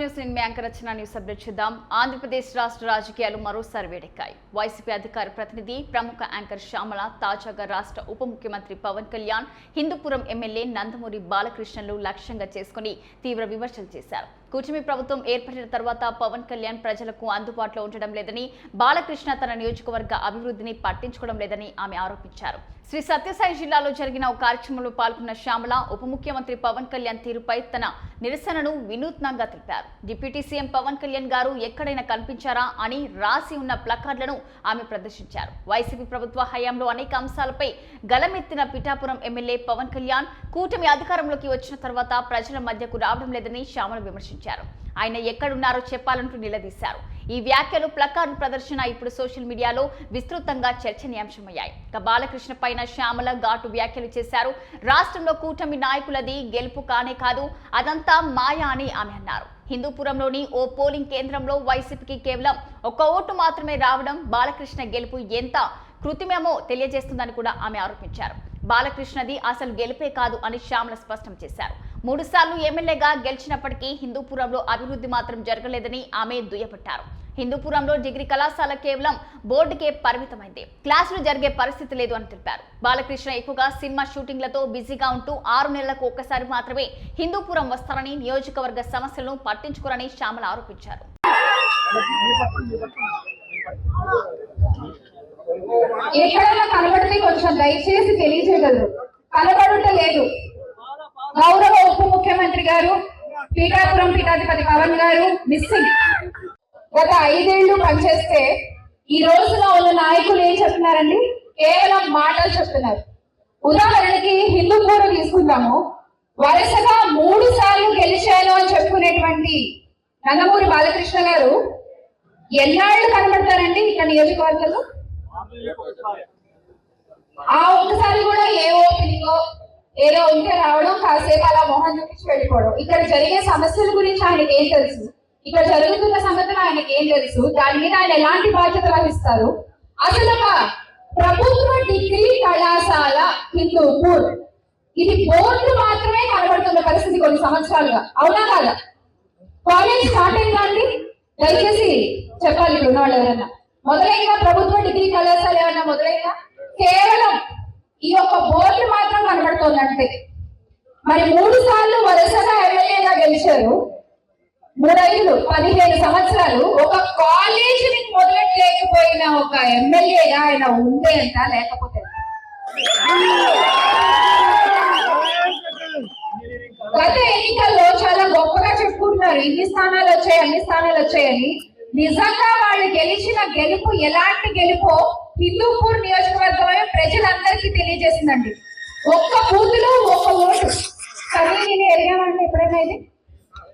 News నేను anchor రచన news update చూద్దాం. ఆంధ్రప్రదేశ్ రాష్ట్ర రాజకీయాలు మరోసారి వేడెక్కాయి వైసీపీ అధికార ప్రతినిధి ప్రముఖ యాంకర్ శ్యామల తాజాగా రాష్ట్ర ఉప ముఖ్యమంత్రి పవన్ కళ్యాణ్ హిందూపురం ఎమ్మెల్యే నందమూరి బాలకృష్ణను లక్ష్యంగా చేసుకుని తీవ్ర విమర్శలు చేశారు. కూటమి ప్రభుత్వం ఏర్పడిన తర్వాత పవన్ కళ్యాణ్ ప్రజలకు అందుబాటులో ఉండడం లేదని బాలకృష్ణ తన నియోజకవర్గ అభివృద్ధిని పట్టించుకోవడం లేదని ఆమె ఆరోపించారు. శ్రీ సత్యసాయి జిల్లాలో జరిగిన ఒక కార్యక్రమంలో పాల్గొన్న శ్యామల ఉప ముఖ్యమంత్రి పవన్ కళ్యాణ్ తీరుపై తన నిరసనను వినూత్నంగా తెలిపారు. డిప్యూటీ సీఎం పవన్ కళ్యాణ్ గారు ఎక్కడైనా కనిపించారా అని రాసి ఉన్న ప్లకార్డులను ఆమె ప్రదర్శించారు. వైసీపీ ప్రభుత్వ హయాంలో అనేక అంశాలపై గలమెత్తిన పిఠాపురం ఎమ్మెల్యే పవన్ కళ్యాణ్ కూటమి అధికారంలోకి వచ్చిన తర్వాత ప్రజల మధ్యకు రావడం లేదని శ్యామను విమర్శించారు. ఆయన ఎక్కడున్నారో చెప్పాలంటూ నిలదీశారు. ఈ వ్యాఖ్యలు ప్లకార్డు ప్రదర్శన ఇప్పుడు సోషల్ మీడియాలో విస్తృతంగా చర్చనీయాంశమయ్యాయి. ఇక బాలకృష్ణ పైన శ్యామల ఘాటు వ్యాఖ్యలు చేశారు. రాష్ట్రంలో కూటమి నాయకులది గెలుపు కానే కాదు అదంతా మాయా అని ఆమె అన్నారు. హిందూపురంలోని ఓ పోలింగ్ కేంద్రంలో వైసీపీకి కేవలం ఒక్క ఓటు మాత్రమే రావడం బాలకృష్ణ గెలుపు ఎంత కృత్రిమేమో తెలియజేస్తుందని కూడా ఆమె ఆరోపించారు. బాలకృష్ణది అసలు గెలిపే కాదు అని శ్యామల స్పష్టం చేశారు. మూడు సార్లు ఎమ్మెల్యేగా గెలిచినప్పటికీ హిందూపురంలో అభివృద్ధి మాత్రం జరగలేదని ఆమె దుయ్యబట్టారు. హిందూపురంలో డిగ్రీ కళాశాల కేవలం బోర్డుకే పరిమితమైంది. క్లాసులు జరిగే పరిస్థితి లేదు అని తెలిపారు. బాలకృష్ణ ఎక్కువగా సినిమా షూటింగ్లతో బిజీగా ఉంటూ ఆరు నెలలకు ఒక్కసారి మాత్రమే హిందూపురం వస్తారని నియోజకవర్గ సమస్యలను పట్టించుకోరని శ్యామల ఆరోపించారు. ఎక్కడైనా కనబడితే కొంచెం దయచేసి తెలియజేయగలరు. కనబడుట లేదు. గౌరవ ఉప ముఖ్యమంత్రి గారు పీఠాపురం పీఠాధిపతి పవన్ గారు మిస్సింగ్. గత ఐదేళ్ళు పనిచేస్తే ఈ రోజున ఉన్న నాయకులు ఏం చెప్తున్నారండి? కేవలం మాటలు చెప్తున్నారు. ఉదాహరణకి హిందూపూర్ తీసుకుందాము. వరుసగా మూడు సార్లు గెలిచాను అని చెప్పుకునేటువంటి నందమూరి బాలకృష్ణ గారు ఎన్నాళ్ళు కనబడతారండి ఇక్కడ నియోజకవర్గంలో? ఆ ఒక్కసారి కూడా ఏ ఓపెనింగో ఏదో ఉంటే రావడం కాసేపు అలా మొహం చూపించి వెళ్ళిపోవడం. ఇక్కడ జరిగే సమస్యల గురించి ఆయనకి ఏం తెలుసు? ఇక్కడ జరుగుతున్న సంగతులు ఆయనకి ఏం తెలుసు? దాని మీద ఆయన ఎలాంటి బాధ్యత వహిస్తారు? అసలు ఒక ప్రభుత్వ డిగ్రీ కళాశాల హిందూపూర్. ఇది బోర్డు మాత్రమే కనబడుతున్న పరిస్థితి కొన్ని సంవత్సరాలుగా. అవునా కాదా? కాలేజ్ స్టార్ట్ అయిందా అండి? దయచేసి చెప్పాలి ఇక్కడ ఉన్న వాళ్ళు ఎవరన్నా. మొదలైందా ప్రభుత్వ డిగ్రీ కళాశాల ఏమన్నా మొదలైందా? కేవలం ఈ యొక్క బోర్డు మాత్రం కనబడుతోందంటే. మరి మూడు సార్లు వరుసగా మూడైదు పదిహేను సంవత్సరాలు ఒక కాలేజీని మొదలెట్టలేకపోయిన ఒక ఎమ్మెల్యేగా ఆయన ఉండే అంట లేకపోతే గత ఎన్నికల్లో చాలా గొప్పగా చెప్పుకుంటున్నారు. ఇన్ని స్థానాలు వచ్చాయి అన్ని స్థానాలు వచ్చాయని నిజంగా వాళ్ళు గెలిచిన గెలుపు ఎలాంటి గెలుపో హిందూపూర్ నియోజకవర్గమే ప్రజలందరికీ తెలియజేసిందండి. ఒక్క బూతులో ఒక్క ఓటు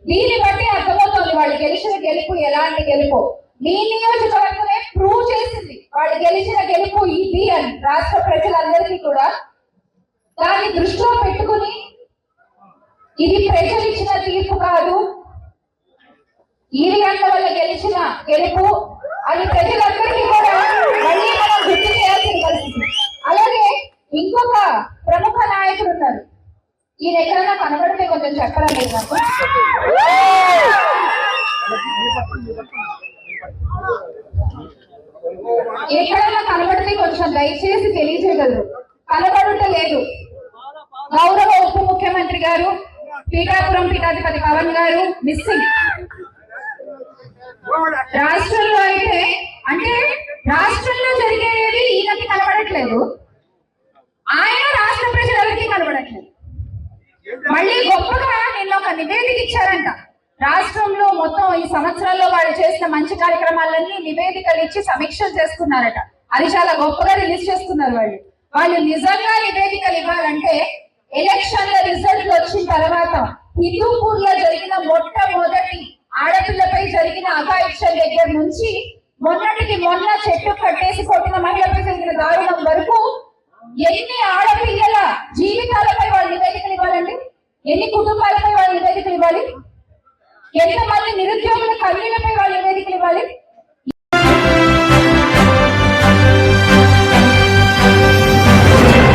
దీన్ని బట్టి అర్థమవుతోంది. వాళ్ళు గెలిచిన గెలుపు ఎలాంటి గెలుపు? మీ నియోజకవర్గమే ప్రూవ్ చేసింది. వాళ్ళు గెలిచిన గెలుపు ఇది అని రాష్ట్ర ప్రజలందరికీ కూడా. దాన్ని దృష్టిలో పెట్టుకుని ఇది ప్రజలు ఇచ్చిన తీర్పు కాదు. ఈరిగంట వల్ల గెలిచిన గెలుపు అది ప్రజలందరికీ కూడా మళ్ళీ మనం గుర్తు చేయాల్సిన పరిస్థితి. అలాగే ఇంకొక ప్రముఖ నాయకుడు ఉన్నారు. ఈయన ఎక్కడైనా కనబడితే కొంచెం చెప్పడం లేదు నాకు? ఎక్కడైనా కనబడితే కొంచెం దయచేసి తెలియజేయగలరు. కనబడుట లేదు. గౌరవ ఉప ముఖ్యమంత్రి గారు పీఠాపురం పీఠాధిపతి పవన్ గారు మిస్సింగ్. రాష్ట్రంలో అయితే అంటే రాష్ట్రంలో జరిగేది ఈయనకి కనబడట్లేదు. ఆయన రాష్ట్ర ప్రజలకి కనబడట్లేదు. మళ్ళీ గొప్పగా నిన్న ఒక నివేదిక ఇచ్చారంట. రాష్ట్రంలో మొత్తం ఈ సంవత్సరాల్లో వాళ్ళు చేసిన మంచి కార్యక్రమాలన్నీ నివేదికలు ఇచ్చి సమీక్షలు చేసుకున్నారట. అది చాలా గొప్పగా రిలీజ్ చేస్తున్నారు వాళ్ళు. వాళ్ళు నిజంగా నివేదికలు ఇవ్వాలంటే ఎలక్షన్ల రిజల్ట్ వచ్చిన తర్వాత హిందూపూర్లో జరిగిన మొట్టమొదటి ఆడపిల్లపై జరిగిన అఘాయిత్యం దగ్గర నుంచి మొన్నటికి మొన్న చెట్టు కట్టేసి కొట్టిన మహిళపై జరిగిన దారుణం వరకు ఎన్ని ఆడపిల్లల జీవితాలపై వాళ్ళు ఎన్ని కుటుంబాలపై వాళ్ళు నివేదికలు ఇవ్వాలి? ఎంతమంది నిరుద్యోగుల కన్నీళ్ళపై వాళ్ళు నివేదికలు ఇవ్వాలి?